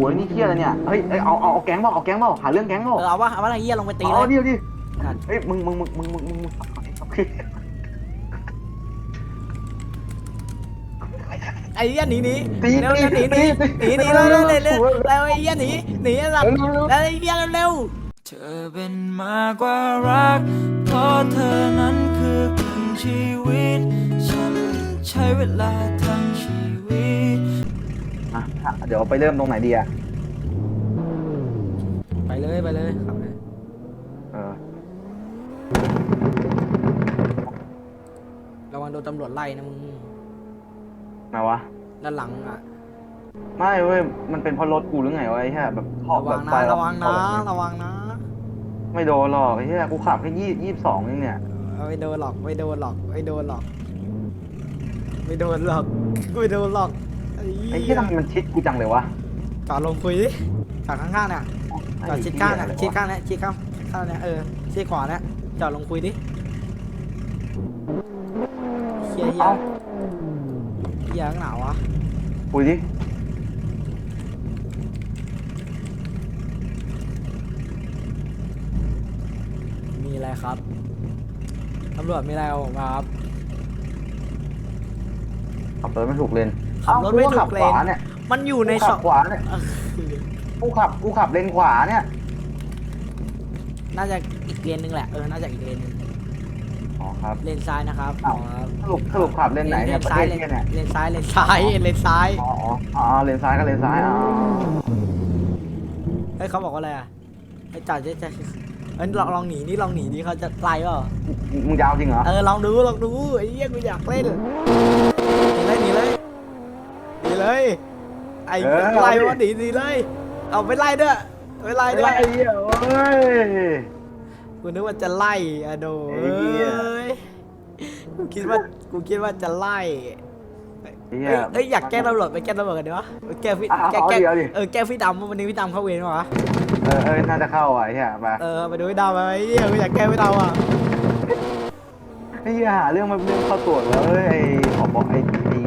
โหนี่เครียดเลยเนี่ยเฮ้ยเอ้ยเอาเอาเอาแก๊งเปล่าเอาแก๊งเปล่าหาเรื่องแก๊งเปล่าเออเอาวะเอาวะไอ้เหี้ยลงไปตีเลเอาย ดิเอาดินั่นเฮ้ยมึงมึงมึงมึงมึงมึงมึงไอ้เหี้ยหนีหนีตีเร็วตีเร็วหนีหนีตีหนีหนีเร็วเร็วเร็วเร็วเร็วไอ้เหี้ยหนีหนีไอ้สัตว์เร็วเร็วแล้วไอ้เหี้ยเร็วเธอเป็นมากกว่ารัก เพราะเธอนั้นคือครึ่งชีวิต ฉันใช้เวลาทั้งชีวิต อะเดี๋ยวไปเริ่มตรงไหนดีอะไปเลยไปเลยขับเลยเออระวังโดนตำรวจไล่นะมึงมาวะ ด้านหลังอะไม่เว้ย มันเป็นเพราะรถกูหรือไงวะไอ้เหี้ยแบบขอบระแบวับงไฟนะระวังนะระวังนะไม่โดนหรอกไอ้เหี้ยกูขับแค่ยี่ยี่สิบสองเองเนี่ย เอาไม่โดนหรอกไม่โดนหรอกไม่โดนหรอกไม่โดนหรอกไม่โดนหรอก ไอ้ไอ้เหี้เหี้ยยทำไมมันชิดกูจังเลยวะจอดลงคุยดิจอดข้างๆเนี่ยจอดชิดข้างเนี่ยชิดข้างเนี่ยชิดข้างข้างเนี่ยเออชิดขวาเนี่ยจอดลงคุยดิเฮียเฮียเอ้าเฮียข้างหนาววะคุยดิมีอะไรครับตำรวจมีอะไรเอาผมมาครับ ขับรถไม่ถูกเลนขับรถไม่ถูกขับเลขวานเนี่ยมันอยู่ในกูซขัอบขวาเนี่ยเออกูขับกูขับเลนขวาเนี่ย น่าจะอีกเลนหนึงแหละเออน่าจะอีกเลนหนึงอ๋อครับเลนซ้ายนะครับอ้าวครับสรุปสรุปขับเลนไหนเนี่ยประเทซ้ายศเลนเหี้ยเนี่ยเลนซ้ายเลนซ้ายเลนซ้ายอ๋ออ๋ออ๋อเลนซ้ายก็เลนซ้ายอ๋อเฮ้ยเขาบอกว่าอะไรอะไอ้จ่าจะจะเอ้ยลองลองหนีนี่ลองหนีนี่เขาจะไล่เปล่ามึงยาวจริงเหรอเออลองดูลองดูไอ้เหี้ยกูอยากเล่นหนีเลยหนีเลยหนี เลย ไอ้ไล่วะหนีหนีเลย เอาไปไล่ด้วยไปไล่ด้วยไอ้เหี้ยเอ้ย กูนึกว่าจะไล่อะโดไอ้เหี้ย เอ้ยกูคิดว่ากูคิดว่าจะไล่ไอ้เอ้เหี้ยยเอ้ยอยากแกล้งตำรวจไปแกล้งตำรวจกันดีวะไปแกล้งพี่อะแกล้งเอาแกล้งดิเอาดิ เออแกล้งพี่ดำวันนี้พี่ดำเข้าเวรปะวะเออเออน่าจะเข้าอะไอ้เหี้ยไปเออไปดูพี่ดำไปไอ้เหี้ยกูอยากแกล้งพี่ดำอะไอ้เหี้ยหาเรื่องมาเรื่องเข้าตรวจแล้วเอ้ยไอ้ขอบอกไอ้ไอ้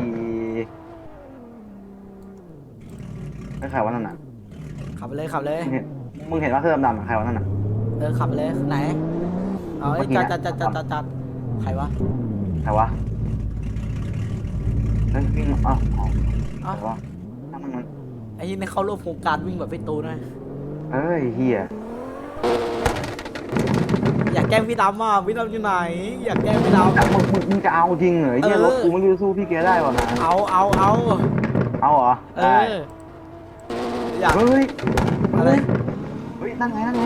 ไอ้ ใครวะนั่นน่ะขับไปเลยขับเลย มึงเห็นมึงเห็นว่าเสื้อดำๆอะใครวะนั่นน่ะ เออขับไปเลยไหนเอาไอ้เมื่อกี้จัดนะจัดจัดจัดจัดจัดใครวะใครวะเฮ้ยวิ่งมาเอ้าเอ้าเอ้าใครวะนั่นมันมันไอ้ที่ในเข้าร่วมโครงการวิ่งแบบพี่ตูนนะเอ้ยเหี้ยอยากแกล้งพี่ดำอะพี่ดำอยู่ไหน อยากแกล้งพี่ดแต่มึงมึงมึงจะเอาจริงเหรอไอ้เหี้ยเออ รถกูไม่รู้จะสู้พี่แกได้วะนะำเอาเอาเอาเอาเหรอเอได้ อ อยากเฮ้ยอะไรเฮ้ยนั่งไงนั่งไง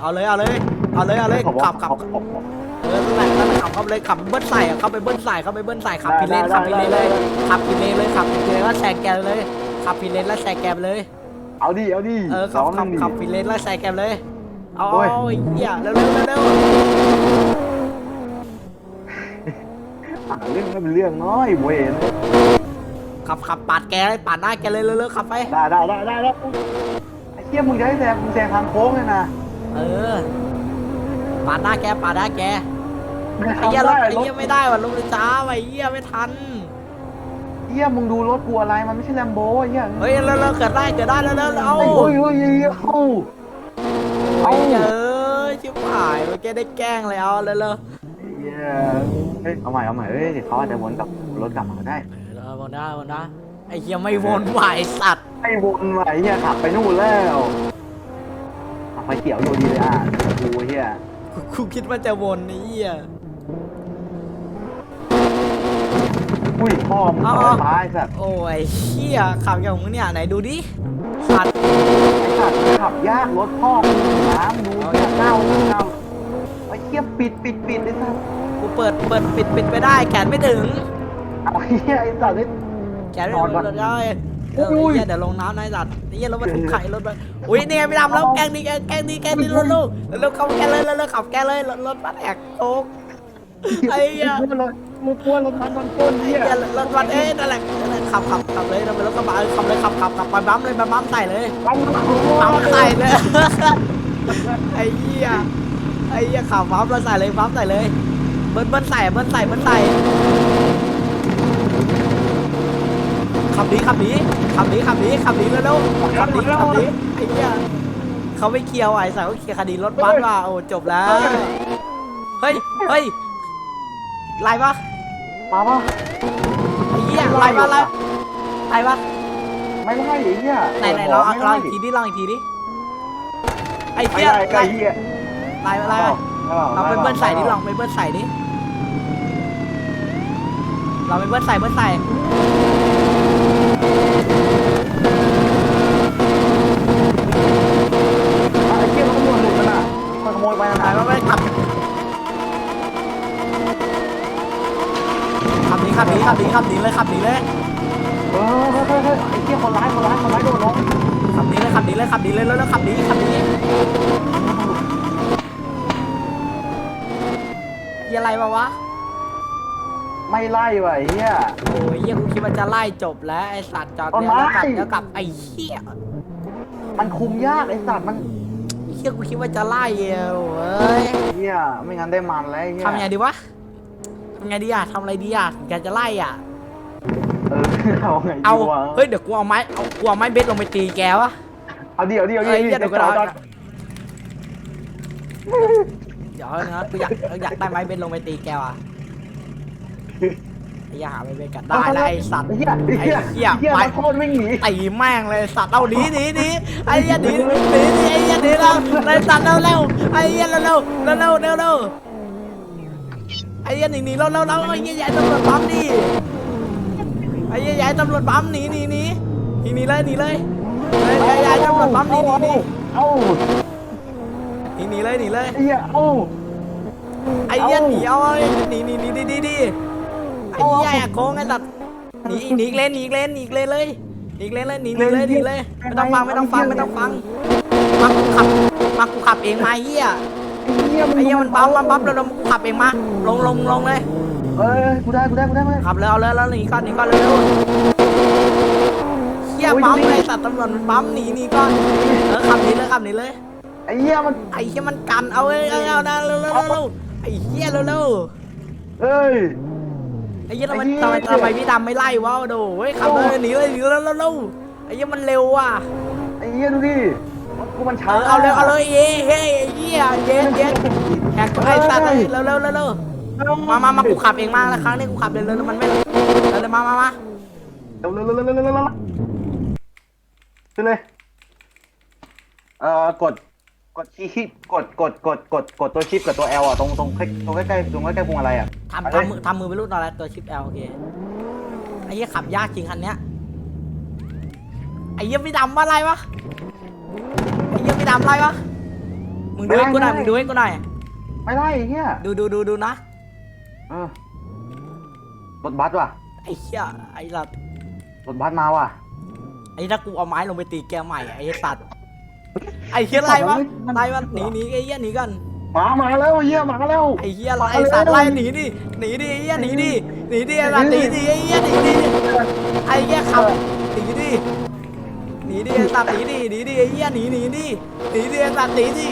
เอาเลยเอาเลยเอาเลยเอาเลยขอบอกขับขับขอขอขอเออนั่นแหละนั่นแหละขับเข้าไปเลยขับเบิ้ลใส่อะเข้าไปเบิ้ลใส่เข้าไปเบิ้ลใส่ขับได้ผิดเลนได้ขับผิดเลนได้เลยได้ขับผิดเลนเลยขับผิดเลนแล้วแซงแกเลยขับผิดเลนแล้วแซงแกไปเลย เอาดิเอาดิเออขับร้งขับดิขับผิดเลนแล้วแซงแกไปเลยเอาโอ้ยเอาไอ้เหี้ยเร็วเร็วเร็วเร็วหาเรื่องไม่เป็นเรื่องน้อยเวน ขับขับปาดแกเลยปาดหน้าแกเลยเร็วเร็วขับไป ได้ได้ได้ได้ได้ไอ้เหี้ยมึงจะให้แซงมึงแซงทางโค้งเลยนะเออ ปาดหน้าแกปาดหน้าแกไอ้เหี้ยรถไอ้เหี้ยไม่ได้ว่ะรถมันช้าไอ้เหี้ยไม่ทันเหี้ยมึงดูรถกูอะไรมันไม่ใช่แลมโบ้ไอ้เหี้ยเฮ้ยเร็วเร็วเกิดได้เกิดได้เร็วเร็วเอาเฮ้ยเฮ้ยเฮ้ยเฮ้ยเอ้าไอ้เหี้ยเอ้ยชิบหายเมื่อกี้ได้แกล้งเลยเอาเร็วเร็วเฮ้ยเฮ้ยเอาใหม่เอาใหม่เฮ้ยเดี๋ยเขาอาจจะวนกับรถกลับมาได้เออ วนได้วนได้ไอ้เหี้ยไม่วนไหวสัตว์ไอ้วนว่ะไอ้เหี้ยขับไปนู่นแล้วขับไปเขียวอยู่ดีเลยอะกูไอ้เหี้ยกูกูคิดว่าจะวนไอ้เหี้ยอุ้ยพ่อมึงเอาต่อเอาตายสัตว์โอ้ยเหี้ยขับอย่างมึงเนี่ยไหนดูดิสัตว์ไอ้สัตว์ขับยากรถพ่อมึงน้ำดูเนี่ยเก้าเก้าไอ้เหี้ยปิดปิดปิดไอ้สัตว์กูเปิดเปิดปิดปิดไปได้แขนไม่ถึง เอาไอ้เหี้ยไอ้สัตว์นี่แขนไม่นอนก่ถึอนงได้เอออุ้ยไอ้เหี้ยเดี๋ยวลงน้ำนายสัตว์ไอ้เหี้ยรถบรรทุกไข่รถบรรอุ้ยเนี่ยไม่ดำแล้วแกล้งดีแกล้งแกล้งดีแกล้งดีรถลูกรถขับแกเลยรถขับแกเลยรถรถบัสแอกโต๊กไอ้เหี้ยมึงกลัวรถมึงกลัวรถมันมันต้นไอ้เหี้ยเหี้ยรถบัสเอ้ยนั่นแหละนั่นแหละขับขับขับเลยทำไมรถกระบะขับเลยขับขับขับไปบั๊มเลยไปบั๊มใส่เลยปั๊มปั๊มใส่เลย ไอ้เหี้ย ไอ้เหี้ยขับปั๊มแล้วใส่เลยปั๊มใส่เลย เบิ้ลเบิ้ลใส่เบิ้ลใส่เบิ้ลใส่ ขับหนีขับหนีขับหนีขับหนีขับหนีเร็วๆขับหนีขับหนีไอ้เหี้ยเขาไม่เคลียร์ว่ะไอ้สายเขาเคลียร์คดีรถบัสว่ะโอ้จบแล้วเฮ้ยเฮ้ยไล่ปะมาปะไอ้เหี้ยไล่ปะไล่ไล่ปะไม่ไล่ไอ้เหี้ยไหนไหนลองไม่ลอไล่งอีกทีดิลองอีกทีดิไอ้ไม่เหี้ยไล่ไอ้ไล่เหี้ยไล่ปะไล่ปะลองไปเบิ้ลใส่ดิลองไปเบิ้ลใส่ดิลองไปเบิ้ลใส่เบิ้ลใส่ ไอ้เหี้ยมันขโมยหลุดมันอะมันขโมยไปนะ ไล่ปะไม่ขับ ขับหนีขับหนีขับหนีขับหนีเลยขับหนีเลยเออเฮ้ยเฮ้ยเฮ้ยไอ้เหี้ยคนร้ายคนร้ายคนร้ายโดนน้องขับหนีเลยขับหนีเลยขับหนีเลยแล้วแล้วขับหนีขับหนีเหี้ยอะไรปะวะไม่ไล่ว่ะไอ้เหี้ย โอ้ยเหี้ยกูคิดว่าจะไล่จบแล้วไอ้สัตว์จอดต้นเดี๋ยวไม้แล้วกลับเดี๋ยวกลับไอ้เหี้ยมันคุมยากไอ้สัตว์มันไอ้เหี้ยกูคิดว่าจะไล่เอวเว้ยเหี้ยไม่งั้นได้มันแล้วไอ้เหี้ยทำยังไงดีวะทำยัง ไงดีอะทำอะไรดีอะถึงจะไล่อะเออเอาไงเอาดีวะเฮ้ยเดี๋ยวกูเอาไม้เอากูเอาไม้เบสลงไปตีแกวะ เอาเดี๋ยวเดี๋ยวเอ้ยเดี๋ยวเดี๋ยวเดี๋ยวเดี๋ยวจอดเดี๋ยวนะกูอยากอยากได้ไม้เบสลงไปตีแกวอะไอ้เหี้ยหาไม้เบสกันได้แล้วไอ้สัตว์ไอ้เหี้ยไอ้เหี้ยไอ้เหี้ยไอ้เหี้ยไป มันโคตรวิ่งหนีตีแม่งเลยสัตว์เอาหนีหนีหนีไอ้เหี้ยหนีหนีหนีไอ้เหี้ยหนีแล้วไอ้สัตว์เร็วเร็วไอ้เหี้ยเร็วเร็วเร็วเร็วเร็วเร็ว ไอ้เหี้ยหนีหนีเร็วเร็วเร็วไอ้เหี้ยใหญ่ตำรวจปั๊มดิไอ้เหี้ยใหญ่ตำรวจปั๊มหนีหนีหนีหนีหนีเลยหนีเลยไอ้ยันใหญ่ตำรวจปั๊มหนีหนีหนีเอ้าหนีหนีเลยหนีเลยไอ้เหี้ยเอ้าไอ้เหี้ยเอ้าหนีเอาหนีหนีหนีดีดีดีไอ้เหี้ยโค้งไอ้สัตว์หนีหนีเล่นหนีเล่นหนีเล่นเลยหนีเล่นเลยหนีหนีเลยหนีเลยไม่ต้องฟังไม่ต้องฟังไม่ต้องฟังมากูขับมากูขับเองมาเหี้ย ไอ้เหี้ยไอ้เหี้ยมันบัมบัมบัมแล้วกูขับเองมาลงลงลงเลยเอ้ยกูได้กูได้กูได้กูได้ ขับเลยเอาเลยแล้วหนีก่อนหนีก่อนเร็วๆเหี้ยโอ้ยปั๊มดูดิเลยสัตว์ตำรวจมันปั๊มหนีหนีก่อนเออขับหนีเลยขับหนีเลย ไอ้เหี้ยมัน ไอ้เหี้ยมันกันเอาเลยเอาเอาเอาเร็วเร็วเร็วเร็วไอ้เหี้ยเร็วเร็วเอ้ย ไอ้เหี้ยทำไมไอ้เหี้ย ทำไมทำไมพี่ดำไม่ไล่วะโดเฮ้ยขับเลยหนีเลยหนีเลยเร็วเร็วไอ้เหี้ยมันเร็วว่ะไอ้เหี้ยดูดิ พวมันช้าเอาเลยเอาเลยเฮ้เฮ้ยเยี่ยเย็นเย็นแขกไอ้สัตว์เร็วเร็วเร็วเร็วมามามากูขับเองมากแล้วครั้งนี้กูขับเร็วเร็วแล้วมันไม่เร็วเร็วมามามาเร็วเร็วเร็วเร็วเร็วเร็วขึ้นเลยเอ่อกดกดชีพกดกดกดกดกดตัวชิปกับตัว L อะตรงตรงใกล้ตรงใกล้ตรงใกล้ๆพวงอะไรอะทำทำมือทำมือไปรู้ตอนแรกตัวชิปลโอเคไอ้ยี่ขับยากจริงคันเนี้ยไอ้ยี่ไม่ดำอะไรวะ พี่ดำอะไรวะมึงดูให้กูหน่อย มึงดูให้กูหน่อย ไม่ได้ไอ้เหี้ยดูดูดูดูนะ เออรถบัสว่ะไอ้เหี้ย ไอ้สัตว์รถบัสมาว่ะไอ้ถ้ากูเอาไม้ลงไปตีแกใหม่ไอ้สัตว์ไอ้เหี้ยอะไรวะไล่วะหนีหนีไอ้เหี้ยหนีกัน มามาแล้วไอ้เหี้ยมาแล้ว ไอ้เหี้ยไล่ไอ้สัตว์ไล่หนีดิหนีดิไอ้เหี้ยหนีดิหนีดิไอ้สัตว์หนีดิไอ้เหี้ยหนีดิไอ้เหี้ยขับหนีดิห นีดิไอ้สัตว์หนีดิหนีดิไอ้เหี้ยหนีหนีดิหนีดิไอ้สัตว์หนีดิ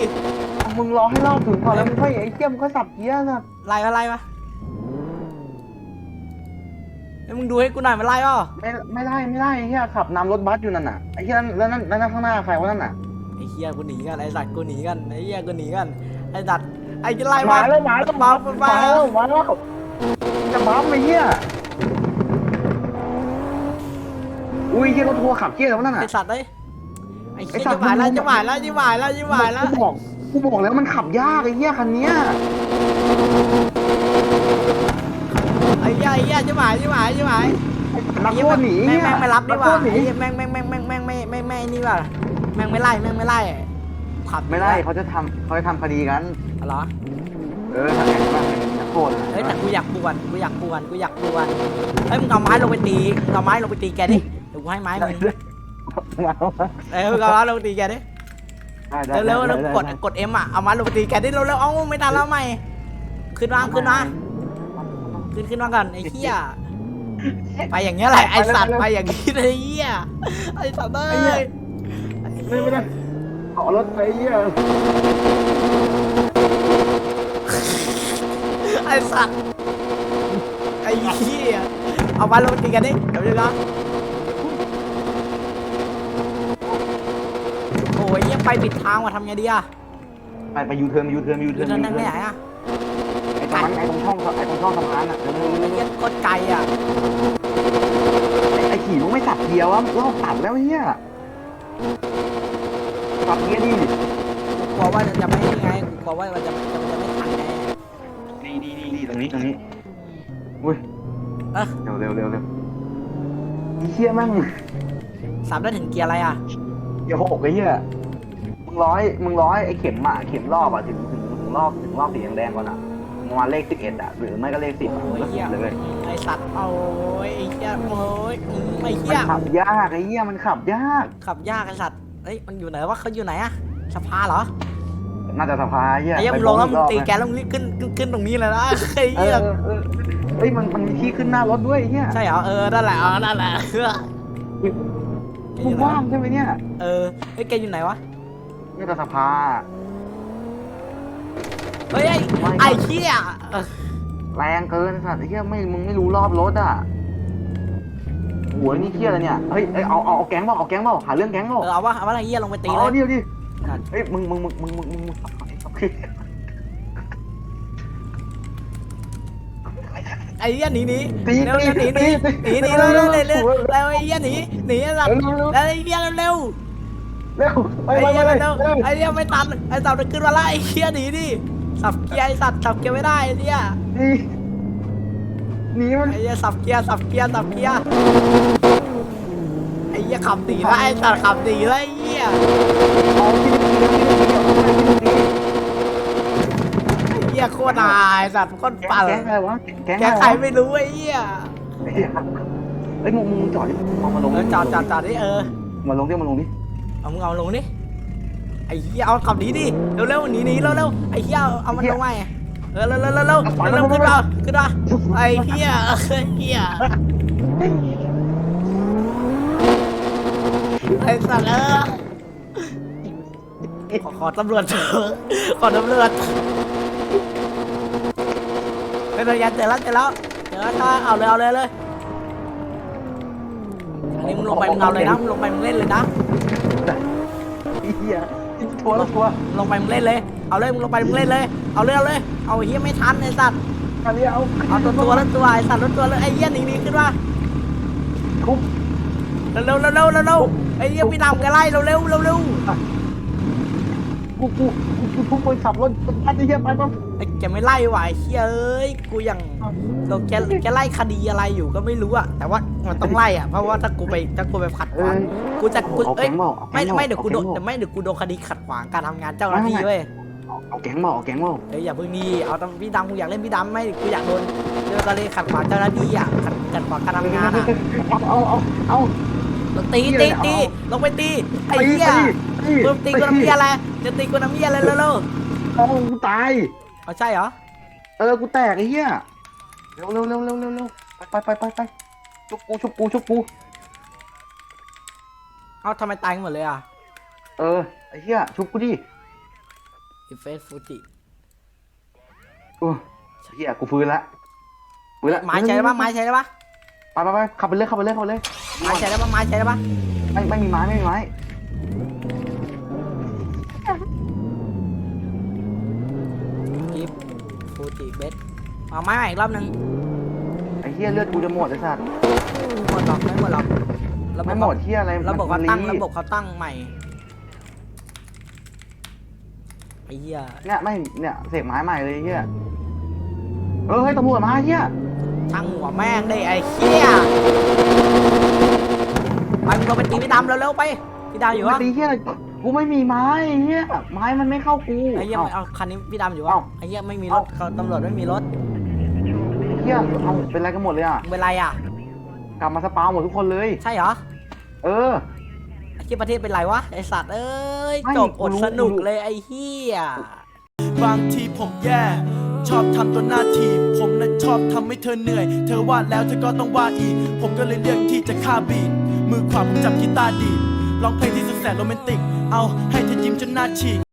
มึงรอให้เล่าถึงก่อนแล้วมึงค่อยไอ้เหี้ยมึงค่อยสับเกียร์สับไล่วะไล่วะไอ้มึงดูให้กูหน่อยมันไล่ป่ะไม่ไม่ได้ไม่ได้ไอ้เหี้ยขับนำรถบัสอยู่นั่นน่ะไอ้เหี้ยแล้วนั่นแล้วนั่นข้างหน้าใครวะนั่นน่ะไอ้เหี้ยกูหนีกันไอ้สัตว์กูหนีกันไอ้เหี้ยกูหนีกันไอ้สัตว์ไอ้จะไล่มามาแล้วมาแล้วมามามาแล้วมาแล้วจะบัมไอ้เหี้ย อุ้ยเหี้ยรถทัวร์ขับเหี้ยแล้วะนั่นน่ะ ไอ้สัตว์เอ้ยไอ้เหี้ยไอ้สัตจะว์หวายแล้วมึงจะหวายแล้วจะหวายแล้วจะหวายแล้วกูบอกกูบอกแล้วมันขับยากไอ้เหี้ยคันเนี้ยไอ้เหี้ยไอ้เหี้ยจะหวายจะหวายจะหวายนักไอ้โทเหี้ยษหนีแม่งเหี้ยแม่งไม่รับดีกว่านัโทษหนีไอ้เหี้ยแม่งแม่งแม่งแม่งแม่งไม่ไม่ไม่นี่ว่ะแม่งไม่ไล่แม่งไม่ไล่ขับไม่ได้เขาจะทำเขาจะทำคดีกัน อ๋อเหรอเออทำไงบ้างนักโทษเฮ้ยแต่กูอยากปวนกูอยากปวนกูอยากปวนเฮ้ยมึงเอาไม้ลงไปตีมึงเอาไม้ลงไปตีแกดิเดี๋ยว กูให้ไม้มึงเออมึงเอาไม้ลงไปตีแกดิได้เร็วๆได้เร็วได้กดได้กดเอ็มอะเอาไม้ลงไปตีแกดิเร็วๆเอ้าไม่ทันแล้วใหม่ขึ้นมาขึ้นมาขึ้นขึ้นมาก่อนไอ้เหี้ยไปอย่างเงี้ยแหละไอ้สัตว์ไปอย่างงี้เลยไอ้เหี้ยไอ้สัตว์เอ้ยไม่ไม่ได้ขอรถไปเหี้ยไอ้สัตว์ไอ้เหี้ยเอาไม้ลงไปตีแกดิเดี๋ยวเดี๋ยวนะ ไปผิดทางว่ะทำไงดีอะไปไปยูเทิร์นยูเทิร์นยูอเทิยู่ร์นทางนั้นไม่ไหนอะไอ้ตรงนั้นไอ้ตรงช่องไอ้ตรงช่องสะพานอะเร็วไอ้เหี้ยโคตรไกลอะๆไอ้ขี่มึงไม่สับเกียร์วะรอบตัดแล้วไอ้เฮียสับเกียร์ดิกูกลัวว่าจะไม่ยังไงกูกลัวว่ามันจะจะจะไม่ทันไงนี่นี่นี่นี่ตรงนี้ตรงนี้อุ้ยเออเร็วเร็วเร็วเร็วไอ้เฮียแมั่งสามได้ถึงเกียร์อะไรอะเกียร์หกไอ้เฮีย มึงร้อยมึงร้อยไอ้เข็มอะเข็มรอบอะถึงถึงถึงรอบถึงรอบสีแดงๆก่อนอะประมาณเลขสิบเอ็ดอะหรือไม่ก็เลขสิบอะโอ้ยก็เหี้ยเลยไอ้สัตว์โอ้ยไอ้เหี้ยโอ้ยอืมไอ้มัเหี้นยขับยากไอ้เหี้ยมันขับยาก ขับยากไอ้สัตว์เอ้ยมันอยู่ไหนวะเขาอยู่ไหนอะสภาเหรอน่าจะสภาเหี้ยไอ้เหี้ยไปมึงลงแล้วมึงรอบตีนะแกแล้วมึงรีบขึ้นขึ้นขึ้นตรงนี้เลยนะไอ้เอเหี้ยอเออเออเฮ้ยมันมันมีที่ขึ้นหน้ารถด้วยไอ้เหี้ยใช่เหรอเออนั่นแหละเออนั่นแหละเออแกอมึงยู่ไหนว่างวะใช่ไหมเนี่ย เออเฮ้ยแกอยู่ไหนวะ นี่ก็สภา เฮ้ยไอ้ไม่ไอ้เหี้ยเออแรงเกินสัตว์ไอ้เหี้ยไม่มึงไม่รู้รอบรถอะโหัวนี่เหี้ยอะไรเนี่ยเฮ้ยเอ้ยเอาเอาเอาแก๊งเปล่าเอาแก๊งเปล่าหาเรื่องแก๊งเปล่าเออเอาวะเอาวะไอ้เหี้ยลงไปตีเลเอายเดี๋ยวดิสัตว์เฮ้ยมึงมึงมึงมึงมึงมึงมึงโอเคไอ้เหี้ยหนีหนีตีเร็วตีเร็วหนีหนีตีหนีหนีเร็เร็ววเร็เร็ววเร็วเร็วเร็วไอ้เหี้ยหนีหนีไอ้สัตว์เร็วเร็วแล้วไอ้เหี้ยเร็วเร็ว ไปไอ้ไปเหี้ยไปเร็วเร็วไอ้เหี้ยไม่ตันไอ้สัตว์จะขึ้นมาละไอ้เหี้ยหนีดิสับเกียร์ไอ้สัตว์สับเกียร์ไม่ได้ไอ้เหี้ยหนีหนีมันไอ้เหี้ยสับเกียร์สับเกียร์สับเกียร์ไอ้เหี้ยขับดีแล้วไอ้สัตว์ขับดีแล้วไอ้เหี้ยเอาที่นี่ที่นี่ที่นี่ไอ้เหี้ยโคตรนายไอ้สัตว์โคตรปั่นแก๊งอะไรวะแก๊งแกอะไรใครวะไม่รู้ไอ้เหี้ยเฮ้ยมึงมึงจอดดิมองมาลงเออจอดจอดจอดดิเออมาลงดิมาลงดิ เอามึงเอาลงดิไอ้เหี้ยเอาขับหนีดิเร็วเร็วๆหนีหนีเร็วเร็วๆไอ้เหี้ยเอาเอามันลงไงเออเร็วเร็วเร็วเร็วเร็วขึ้นมาขึ้นมาไอ้เหี้ยเออเหี้ยไอ้สัตว์เออขอขอตำรวจเถอะขอตำรวจเป็นระยะเจอแล้วเจอแล้วเจอแล้วเอาเลยเอาเลยเลยอันนี้มึงลงไปมึงเอาเลยนะมึงลงไปมึงเล่นเลยนะ เฮียทัวร์แล้วทัวร์ลงไปมึงเล่นเลย เอาเลยมึงลงไปมึงเล่นเลย เอาเลยเอาเลย เอาไอ้เฮียไม่ทันไอ้สัตว์ อันนี้เอาเอาตัวตัวแล้วตัวไอ้สัตว์แล้วตัวเลยไอ้เฮียหนีหนีขึ้นมาทุบเร็วเร็วเร็วเร็วเร็วเร็วไอ้เฮียพี่นำแกไล่เร็วเร็วเร็วเร็วกูกูกูกูทุบคนขับรถอันนี้เฮียไปปั๊บไอ้ แกไม่ไล่ว่ะไอ้เฮียเอ้ยกูยังเราแกแกไล่คดีอะไรอยู่ก็ไม่รู้อะแต่ว่ามันต้องไล่อะเพราะว่าถ้ากูไปถ้ากูไปขัดขวางกูจะกูเอาเอ้แก๊ยงเมาไม่ไม่เดี๋ยวกูโดนเดี๋ยวไม่เดี๋ยวกูโดนคดีขัดขวางการทำงานเจ้าหน้าที่เว้ยเอาแก๊งเมาเอาแก๊งเมาเอ้ยอย่าเพิ่งนี่เอาตำพี่ดำกูอยากเล่นพี่ดำไม่กูอยากโดนเจอทะเลขัดขวางเจ้าหน้าที่อะขัดขัดขวางการทำงานอะเอาเอาเอาเอาลงตีตีตีลงไปตีไอ้เหี้ยมึงตีกูน้ำเหี้ยอะไรจะตีกูน้ำเหี้ยอะไรเร็วเอากูตายๆ เอาใช่เหรอเออกูแตกไอ้เหี้ยเร็วเร็วเร็วเร็วเร็วเร็วไปไปไปไปชุบกูชุบกูชุบกูเอาทำไมตายกันหมดเลยอะเออไอ้เหี้ยชุบกูดิอีเฟสฟูจิโอ้เหี้ยกูฟื้นละฟื้นละไม้ใช้ได้ปะไม้ใช้ได้ปะไปไปไปขับไปเลยขับไปเลยขับไปเลยไม้ใช้ได้ปะไม้ใช้ได้ปะไม่ไม่มีไม้ไม่มีไม้ กิฟฟู จิเบสเอาไม้ใหม่อีกรอบนึงไอ้เหี้ยเลือดกูจะหมดไอ้สัตว์หมดหรอกไม่หมดหรอกระไม่บบหมดเหี้ยอะไรระบบเขาตั้งมันระบบเขาตั้งใหม่ไอ้เหี้ยเนี่ยไม่เนี่ยเสกไม้ใหม่เลยไอ้เหี้ยเออเฮ้ยตำรวจมาไอ้เหี้ยช่างหัวแม่งได้ไอ้เหี้ยไปมึงลงไปตีพี่ดำเร็วๆไปพี่ดำอยู่วะตีเหี้ยอะไร กูไม่มีไม้ไอ้เหี้ยไม้มันไม่เข้ากูไอ้เหี้ยเอ้าไม่เอาคันนี้พี่ดำอยู่วะเอ้าไอ้เหี้ยไม่มีรถเขาตำรวจไม่มีรถเหี้ยเอาเป็นไรกันหมดเลยอะมึงเป็นไรอะ กลับมาสปาวหมดทุกคนเลย ใช่เหรอเออ ไอ้ที่ประเทศเป็นไรวะไอ้สัตว์เอ้ยไม่จบอดกูรู้สนุกกูรู้ เลยไอ้เหี้ย บางทีผมแย่ ชอบทำตัวหน้าทีผมนั้นชอบทำให้เธอเหนื่อย เธอวาดแล้วเธอก็ต้องวาดอีก ผมก็เลยเลือกที่จะฆ่าบีดมือขวาผมจับกีตาร์ดีดร้องเพลงที่สุดแสนโรแมนติก เอาให้เธอยิ้มจนหน้าฉีก